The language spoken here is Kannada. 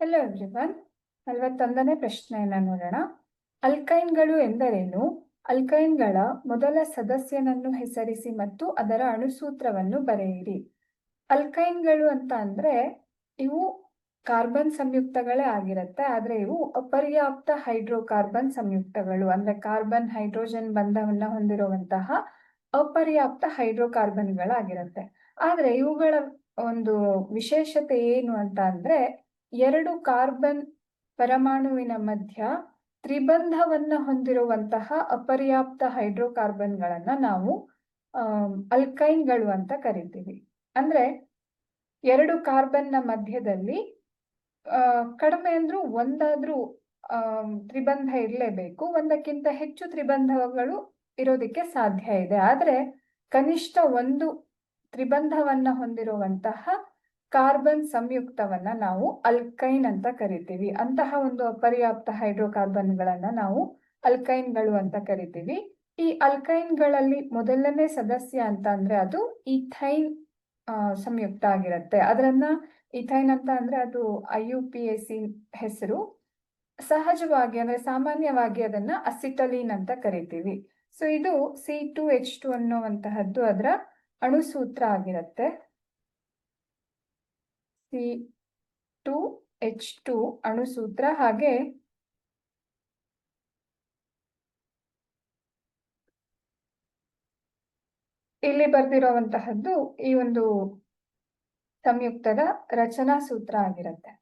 ಹೆಲೋ ಎವ್ರಿವನ್ ನಲವತ್ತೊಂದನೇ ಪ್ರಶ್ನೆಯನ್ನ ನೋಡೋಣ. ಅಲ್ಕೈನ್ಗಳು ಎಂದರೇನು? ಅಲ್ಕೈನ್ಗಳ ಮೊದಲ ಸದಸ್ಯನನ್ನು ಹೆಸರಿಸಿ ಮತ್ತು ಅದರ ಅಣುಸೂತ್ರವನ್ನು ಬರೆಯಿರಿ. ಅಲ್ಕೈನ್ಗಳು ಅಂತ ಅಂದ್ರೆ ಇವು ಕಾರ್ಬನ್ ಸಂಯುಕ್ತಗಳೇ ಆಗಿರುತ್ತೆ, ಆದ್ರೆ ಇವು ಅಪರ್ಯಾಪ್ತ ಹೈಡ್ರೋಕಾರ್ಬನ್ ಸಂಯುಕ್ತಗಳು. ಅಂದ್ರೆ ಕಾರ್ಬನ್, ಹೈಡ್ರೋಜನ್ ಬಂಧವನ್ನ ಹೊಂದಿರುವಂತಹ ಅಪರ್ಯಾಪ್ತ ಹೈಡ್ರೋಕಾರ್ಬನ್ಗಳಾಗಿರುತ್ತೆ. ಆದ್ರೆ ಇವುಗಳ ಒಂದು ವಿಶೇಷತೆ ಏನು ಅಂತ ಅಂದ್ರೆ ಎರಡು ಕಾರ್ಬನ್ ಪರಮಾಣುವಿನ ಮಧ್ಯ ತ್ರಿಬಂಧವನ್ನ ಹೊಂದಿರುವಂತಹ ಅಪರ್ಯಾಪ್ತ ಹೈಡ್ರೋಕಾರ್ಬನ್ಗಳನ್ನ ನಾವು ಅಲ್ಕೈನ್ಗಳು ಅಂತ ಕರಿತೀವಿ. ಅಂದ್ರೆ ಎರಡು ಕಾರ್ಬನ್ನ ಮಧ್ಯದಲ್ಲಿ ಕಡಿಮೆ ಅಂದ್ರೂ ಒಂದಾದ್ರೂ ತ್ರಿಬಂಧ ಇರಲೇಬೇಕು. ಒಂದಕ್ಕಿಂತ ಹೆಚ್ಚು ತ್ರಿಬಂಧಗಳು ಇರೋದಕ್ಕೆ ಸಾಧ್ಯ ಇದೆ. ಆದರೆ ಕನಿಷ್ಠ ಒಂದು ತ್ರಿಬಂಧವನ್ನ ಹೊಂದಿರುವಂತಹ ಕಾರ್ಬನ್ ಸಂಯುಕ್ತವನ್ನ ನಾವು ಅಲ್ಕೈನ್ ಅಂತ ಕರಿತೀವಿ. ಅಂತಹ ಒಂದು ಅಪರ್ಯಾಪ್ತ ಹೈಡ್ರೋಕಾರ್ಬನ್ಗಳನ್ನ ನಾವು ಅಲ್ಕೈನ್ಗಳು ಅಂತ ಕರಿತೀವಿ. ಈ ಅಲ್ಕೈನ್ಗಳಲ್ಲಿ ಮೊದಲನೇ ಸದಸ್ಯ ಅಂತ ಅಂದ್ರೆ ಅದು ಇಥೈನ್ ಸಂಯುಕ್ತ ಆಗಿರುತ್ತೆ. ಅದರನ್ನ ಇಥೈನ್ ಅಂತ ಅಂದ್ರೆ ಅದು I U P S C ಹೆಸರು. ಸಹಜವಾಗಿ ಅಂದ್ರೆ ಸಾಮಾನ್ಯವಾಗಿ ಅದನ್ನ ಅಸಿಟಲೀನ್ ಅಂತ ಕರಿತೀವಿ. ಸೊ ಇದು ಸಿ ಟು ಎಚ್ ಟು ಅನ್ನುವಂತಹದ್ದು ಅದರ ಅಣುಸೂತ್ರ ಆಗಿರುತ್ತೆ. ಸಿ ಟು ಎಚ್ ಟು ಅಣುಸೂತ್ರ ಹಾಗೆ ಇಲ್ಲಿ ಬರ್ದಿರುವಂತಹದ್ದು ಈ ಒಂದು ಸಂಯುಕ್ತದ ರಚನಾ ಸೂತ್ರ ಆಗಿರುತ್ತೆ.